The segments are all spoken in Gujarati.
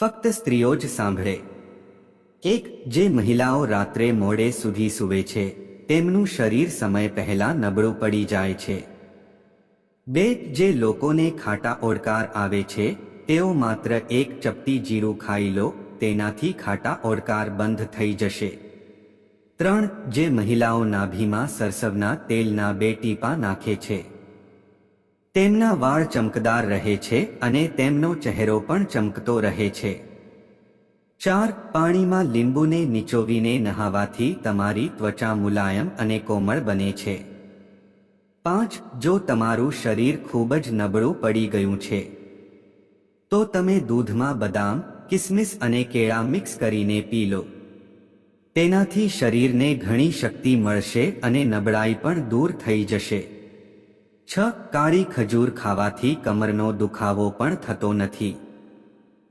ફક્ત સ્ત્રીઓ જ સાંભળે. એક જે મહિલાઓ રાત્રે મોડે સુધી સૂવે છે, તેમનું શરીર સમય પહેલા નબળું પડી જાય છે. બે જે લોકોને ખાટા ઓડકાર આવે છે, તેઓ માત્ર એક ચપટી જીરું ખાઈ લો, તેનાથી ખાટા ઓડકાર બંધ થઈ જશે. ત્રણ જે મહિલાઓ નાભીમાં સરસવના તેલના બે ટીપા નાખે છે. તેમના વાળ ચમકદાર રહે છે અને તેમનો ચહેરો પણ ચમકતો રહે છે. ચાર, પાણીમાં લીંબુને નીચોવીને નહાવાથી તમારી ત્વચા મુલાયમ અને કોમળ બને છે. પાંચ, જો તમારું શરીર ખૂબ જ નબળું પડી ગયું છે, તો તમે દૂધમાં બદામ, કિસમિસ અને કેળા મિક્સ કરીને પી લો. તેનાથી શરીરને ઘણી શક્તિ મળશે અને નબળાઈ પણ દૂર થઈ જશે. છ કાળી ખજૂર ખાવાથી કમરનો દુખાવો પણ થતો નથી.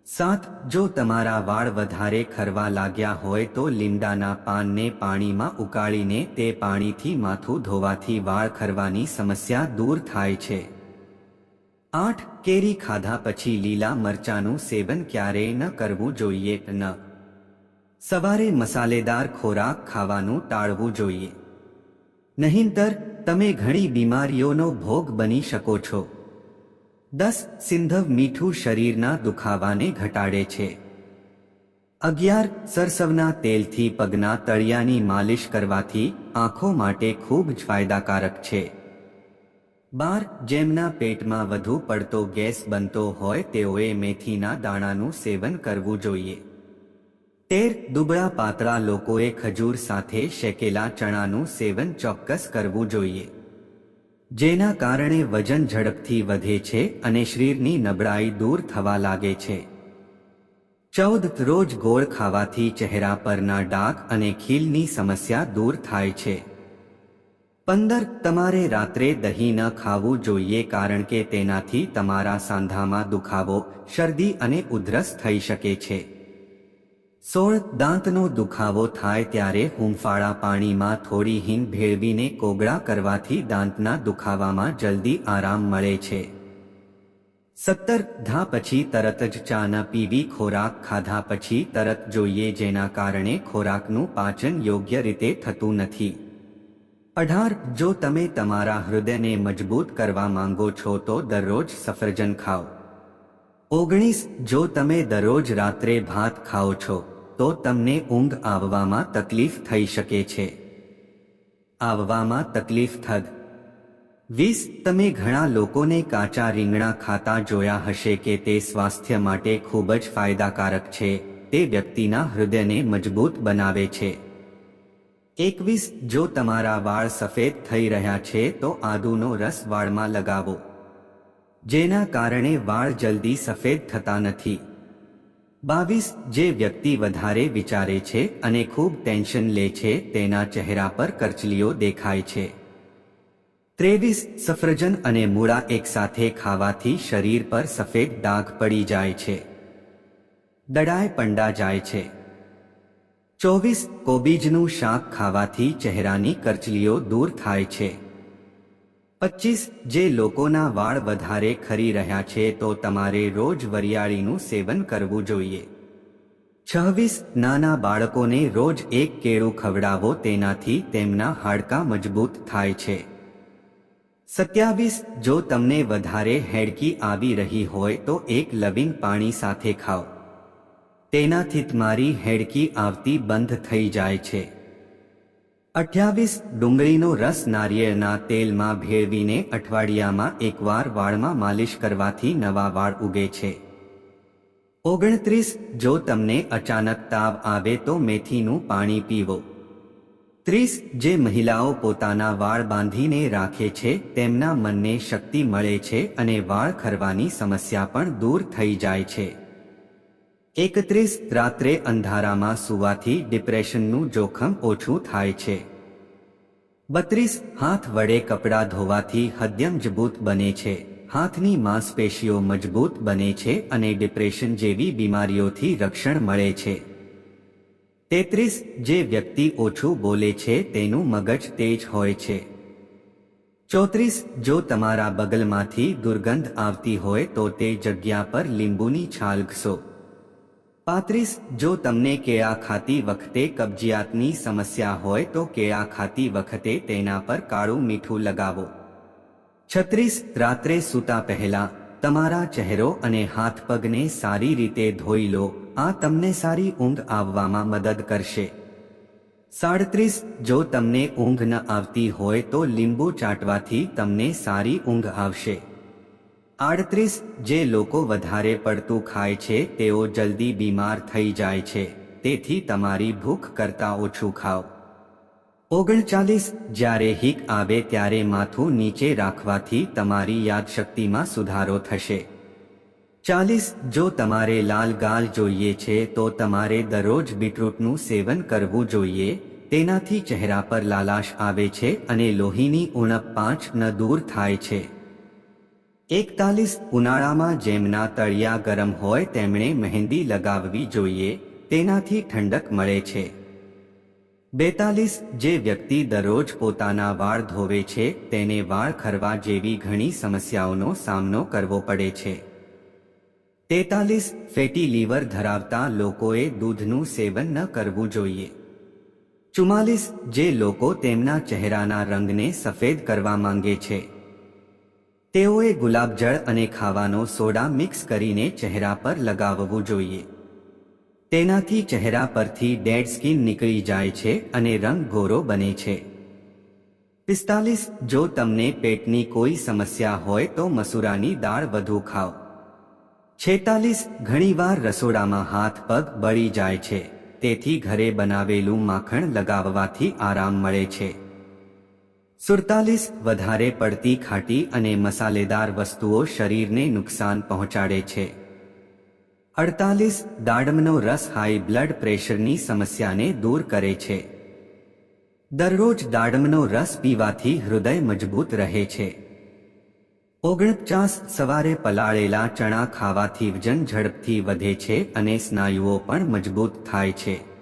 સાત, જો તમારા વાળ વધારે ખરવા લાગ્યા હોય તો લીમડાના પાનને પાણીમાં ઉકાળીને તે પાણીથી માથું ધોવાથી વાળ ખરવાની સમસ્યા દૂર થાય છે. આઠ, કેરી ખાધા પછી લીલા મરચાનું સેવન ક્યારેય ન કરવું જોઈએ. ન. સવારે મસાલેદાર ખોરાક ખાવાનું ટાળવું જોઈએ. નહીંતર તમે ઘણી બીમારીઓનો ભોગ બની શકો છો. દસ સિંધવ મીઠું શરીરના દુખાવાને ઘટાડે છે. અગિયાર સરસવના તેલથી પગના તળિયાની માલિશ કરવાથી આંખો માટે ખૂબ જ ફાયદાકારક છે. બાર જેમના પેટમાં વધુ પડતો ગેસ બનતો હોય તેઓએ મેથીના દાણાનું સેવન કરવું જોઈએ. તેર દુબળા પાતળા લોકોએ ખજૂર સાથે શેકેલા ચણાનું સેવન ચોક્કસ કરવું જોઈએ. જેના કારણે વજન ઝડપથી વધે છે અને શરીરની નબળાઈ દૂર થવા લાગે છે. ચૌદ રોજ ગોળ ખાવાથી ચહેરા પરના ડાઘ અને ખીલની સમસ્યા દૂર થાય છે. પંદર તમારે રાત્રે દહીં ન ખાવું જોઈએ કારણ કે તેનાથી તમારા સાંધામાં દુખાવો, શરદી અને ઉધરસ થઈ શકે છે. સોળ દાંતનો દુખાવો થાય ત્યારે હુંફાળા પાણીમાં થોડી હિંગ ભેળવીને કોગળા કરવાથી દાંતના દુખાવામાં જલ્દી આરામ મળે છે. સત્તર, ધા પછી તરત જ ચા ન પીવી ખોરાક ખાધા પછી તરત જોઈએ જેના કારણે ખોરાકનું પાચન યોગ્ય રીતે થતું નથી. અઢાર, જો તમે તમારા હૃદયને મજબૂત કરવા માંગો છો તો દરરોજ સફરજન ખાઓ. ઓગણીસ, જો તમે દરરોજ રાત્રે ભાત ખાઓ છો તો તમને ઊંઘ આવવામાં તકલીફ થઈ શકે છે. આવવામાં તકલીફ થદ વીસ, તમે ઘણા લોકોને કાચા રીંગણા ખાતા જોયા હશે કે તે સ્વાસ્થ્ય માટે ખૂબ જ ફાયદાકારક છે, તે વ્યક્તિના હૃદયને મજબૂત બનાવે છે. એકવીસ, જો તમારા વાળ સફેદ થઈ રહ્યા છે તો આદુનો રસ વાળમાં લગાવો. જેના કારણે વાળ જલ્દી સફેદ થતા નથી. બાવીસ જે વ્યક્તિ વધારે વિચારે છે અને ખૂબ ટેન્શન લે છે તેના ચહેરા પર કરચલીઓ દેખાય છે. ત્રેવીસ સફરજન અને મૂળા એકસાથે ખાવાથી શરીર પર સફેદ ડાઘ પડી જાય છે. દડાય પંડા જાય છે. ચોવીસ કોબીજનું શાક ખાવાથી ચહેરાની કરચલીઓ દૂર થાય છે. પચીસ, જે લોકોના વાળ વધારે ખરી રહ્યા છે તો તમારે રોજ વરિયાળીનું સેવન કરવું જોઈએ. છવ્વીસ, નાના બાળકોને રોજ એક કેળું ખવડાવો તેનાથી તેમના હાડકાં મજબૂત થાય છે. સત્યાવીસ, જો તમને વધારે હેડકી આવી રહી હોય તો એક લવિંગ પાણી સાથે ખાઓ. તેનાથી તમારી હેડકી આવતી બંધ થઈ જાય છે. અઠ્યાવીસ ડુંગળીનો રસ નારિયેળના તેલમાં ભેળવીને અઠવાડિયામાં એકવાર વાળમાં માલિશ કરવાથી નવા વાળ ઉગે છે. ઓગણત્રીસ, જો તમને અચાનક તાવ આવે તો મેથીનું પાણી પીવો. ત્રીસ, જે મહિલાઓ પોતાના વાળ બાંધીને રાખે છે, તેમના મનને શક્તિ મળે છે અને વાળ ખરવાની સમસ્યા પણ દૂર થઈ જાય છે. એકત્રીસ રાત્રે અંધારામાં સુવાથી ડિપ્રેશનનું જોખમ ઓછું થાય છે. બત્રીસ, હાથ વડે કપડાં ધોવાથી હદ્યમજબૂત બને છે. હાથની માંસપેશીઓ મજબૂત બને છે અને ડિપ્રેશન જેવી બીમારીઓથી રક્ષણ મળે છે. તેત્રીસ, જે વ્યક્તિ ઓછું બોલે છે તેનું મગજ તેજ હોય છે. ચોત્રીસ, જો તમારા બગલમાંથી દુર્ગંધ આવતી હોય તો તે જગ્યા પર લીંબુની છાલ ઘસો. પાંત્રીસ, જો તમને કેળા ખાતી વખતે કબજિયાતની સમસ્યા હોય તો કેળા ખાતી વખતે તેના પર કાળું મીઠું લગાવો. છત્રીસ, રાત્રે સૂતા પહેલા તમારા ચહેરો અને હાથ પગને સારી રીતે ધોઈ લો, આ તમને સારી ઊંઘ આવવામાં મદદ કરશે. સાડત્રીસ, જો તમને ઊંઘ ન આવતી હોય તો લીંબુ ચાટવાથી તમને સારી ઊંઘ આવશે. આડત્રીસ જે લોકો વધારે પડતું ખાય છે, તેઓ જલ્દી બીમાર થઈ જાય છે. તેથી તમારી ભૂખ કરતાં ઓછું ખાઓ. ઓગણચાલીસ જ્યારે હિક આવે ત્યારે માથું નીચે રાખવાથી તમારી યાદશક્તિમાં સુધારો થશે. ચાલીસ જો તમારે લાલ ગાલ જોઈએ છે, તો તમારે દરરોજ બીટરૂટનું સેવન કરવું જોઈએ. તેનાથી ચહેરા પર લાલાશ આવે છે અને લોહીની ઉણપ પાંચ ન દૂર થાય છે. એકતાલીસ ઉનાળામાં જેમના તળિયા ગરમ હોય તેમણે મહેંદી લગાવવી જોઈએ, તેનાથી ઠંડક મળે છે. બેતાલીસ જે વ્યક્તિ દરરોજ પોતાના વાળ ધોવે છે, તેને વાળ ખરવા જેવી ઘણી સમસ્યાઓનો સામનો કરવો પડે છે. તેતાલીસ ફેટી લીવર ધરાવતા લોકોએ દૂધનું સેવન ન કરવું જોઈએ. ચુમ્માલીસ જે લોકો તેમના ચહેરાના રંગને સફેદ કરવા માંગે છે. તેઓએ ગુલાબજળ અને ખાવાનો સોડા મિક્સ કરીને ચહેરા પર લગાવવું જોઈએ. તેનાથી ચહેરા પરથી ડેડ સ્કિન નીકળી જાય છે અને રંગ ગોરો બને છે. પિસ્તાલીસ, જો તમને પેટની કોઈ સમસ્યા હોય તો મસૂરાની દાળ વધુ ખાઓ. છેતાલીસ, ઘણીવાર રસોડામાં હાથ પગ બળી જાય છે, તેથી ઘરે બનાવેલું માખણ લગાવવાથી આરામ મળે છે. સુડતાલીસ વધારે પડતી ખાટી અને મસાલેદાર વસ્તુઓ શરીરને નુકસાન પહોંચાડે છે. અડતાલીસ દાડમનો રસ હાઈ બ્લડ પ્રેશરની સમસ્યાને દૂર કરે છે. દરરોજ દાડમનો રસ પીવાથી હૃદય મજબૂત રહે છે. ઓગણપચાસ સવારે પલાળેલા ચણા ખાવાથી વજન ઝડપથી વધે છે અને સ્નાયુઓ પણ મજબૂત થાય છે.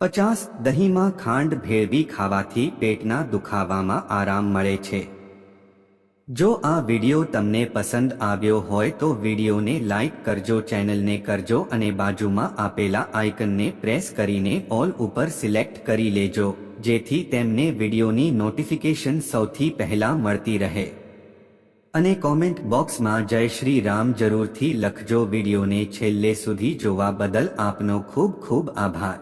પચાસ દહીંમાં ખાંડ ભેળવી ખાવાથી પેટના દુખાવામાં આરામ મળે છે. જો આ વિડિયો તમને પસંદ આવ્યો હોય તો વિડિયોને લાઈક કરજો, ચેનલને કરજો અને બાજુમાં આપેલા આઇકનને પ્રેસ કરીને ઓલ ઉપર સિલેક્ટ કરી લેજો, જેથી તેમને વિડિયોની નોટિફિકેશન સૌથી પહેલા મળતી રહે. અને કોમેન્ટ બોક્સમાં જય શ્રી રામ જરૂરથી લખજો વિડિયોને છેલ્લે સુધી જોવા બદલ આપનો ખૂબ ખૂબ આભાર.